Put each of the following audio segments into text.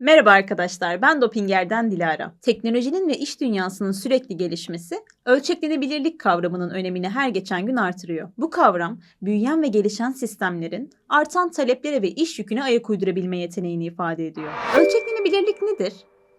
Merhaba arkadaşlar, ben Dopinger'den Dilara. Teknolojinin ve iş dünyasının sürekli gelişmesi, ölçeklenebilirlik kavramının önemini her geçen gün artırıyor. Bu kavram, büyüyen ve gelişen sistemlerin artan taleplere ve iş yüküne ayak uydurabilme yeteneğini ifade ediyor. Ölçeklenebilirlik nedir?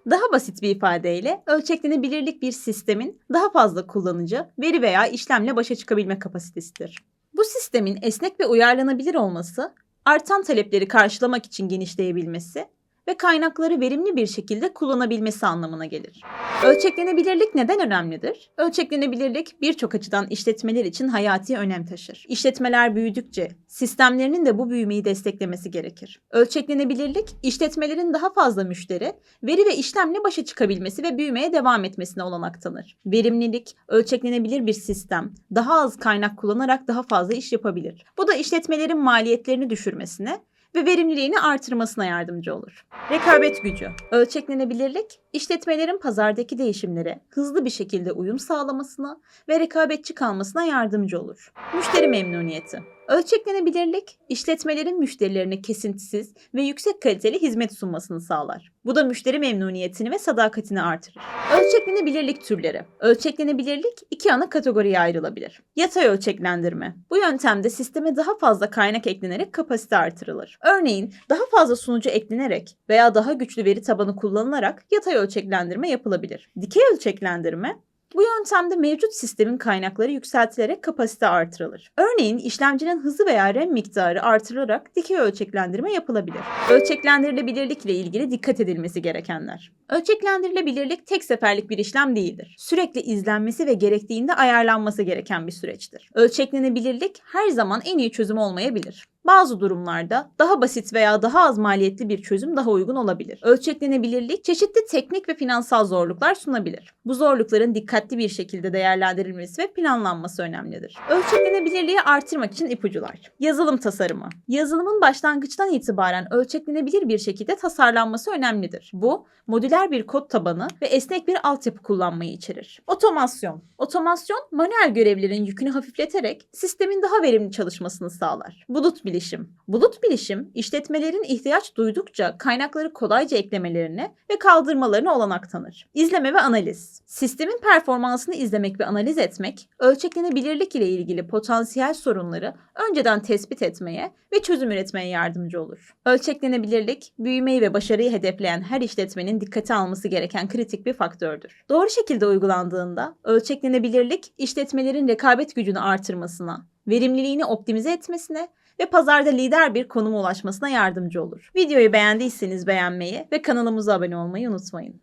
Daha basit bir ifadeyle ölçeklenebilirlik bir sistemin daha fazla kullanıcı, veri veya işlemle başa çıkabilme kapasitesidir. Bu sistemin esnek ve uyarlanabilir olması, artan talepleri karşılamak için genişleyebilmesi ve kaynakları verimli bir şekilde kullanabilmesi anlamına gelir. Ölçeklenebilirlik neden önemlidir? Ölçeklenebilirlik birçok açıdan işletmeler için hayati önem taşır. İşletmeler büyüdükçe sistemlerinin de bu büyümeyi desteklemesi gerekir. Ölçeklenebilirlik işletmelerin daha fazla müşteri, veri ve işlemle başa çıkabilmesi ve büyümeye devam etmesine olanak tanır. Verimlilik, ölçeklenebilir bir sistem, daha az kaynak kullanarak daha fazla iş yapabilir. Bu da işletmelerin maliyetlerini düşürmesine ve verimliliğini artırmasına yardımcı olur. Rekabet gücü. Ölçeklenebilirlik, işletmelerin pazardaki değişimlere hızlı bir şekilde uyum sağlamasına ve rekabetçi kalmasına yardımcı olur. Müşteri memnuniyeti. Ölçeklenebilirlik, işletmelerin müşterilerine kesintisiz ve yüksek kaliteli hizmet sunmasını sağlar. Bu da müşteri memnuniyetini ve sadakatini artırır. Ölçeklenebilirlik türleri. Ölçeklenebilirlik iki ana kategoriye ayrılabilir. Yatay ölçeklendirme. Bu yöntemde sisteme daha fazla kaynak eklenerek kapasite artırılır. Örneğin daha fazla sunucu eklenerek veya daha güçlü veri tabanı kullanılarak yatay ölçeklendirme yapılabilir. Dikey ölçeklendirme bu yöntemde mevcut sistemin kaynakları yükseltilerek kapasite artırılır. Örneğin işlemcinin hızı veya RAM miktarı artırılarak dikey ölçeklendirme yapılabilir. Ölçeklendirilebilirlik ile ilgili dikkat edilmesi gerekenler. Ölçeklendirilebilirlik tek seferlik bir işlem değildir. Sürekli izlenmesi ve gerektiğinde ayarlanması gereken bir süreçtir. Ölçeklenebilirlik her zaman en iyi çözüm olmayabilir. Bazı durumlarda daha basit veya daha az maliyetli bir çözüm daha uygun olabilir. Ölçeklenebilirlik çeşitli teknik ve finansal zorluklar sunabilir. Bu zorlukların dikkatli bir şekilde değerlendirilmesi ve planlanması önemlidir. Ölçeklenebilirliği artırmak için ipucular. Yazılım tasarımı. Yazılımın başlangıçtan itibaren ölçeklenebilir bir şekilde tasarlanması önemlidir. Bu, modüler bir kod tabanı ve esnek bir altyapı kullanmayı içerir. Otomasyon. Otomasyon, manuel görevlerin yükünü hafifleterek sistemin daha verimli çalışmasını sağlar. Bulut bilişim. Bulut bilişim, işletmelerin ihtiyaç duydukça kaynakları kolayca eklemelerine ve kaldırmalarına olanak tanır. İzleme ve analiz. Sistemin performansını izlemek ve analiz etmek, ölçeklenebilirlik ile ilgili potansiyel sorunları önceden tespit etmeye ve çözüm üretmeye yardımcı olur. Ölçeklenebilirlik, büyümeyi ve başarıyı hedefleyen her işletmenin dikkate alması gereken kritik bir faktördür. Doğru şekilde uygulandığında ölçeklenebilirlik işletmelerin rekabet gücünü artırmasına, verimliliğini optimize etmesine ve pazarda lider bir konuma ulaşmasına yardımcı olur. Videoyu beğendiyseniz beğenmeyi ve kanalımıza abone olmayı unutmayın.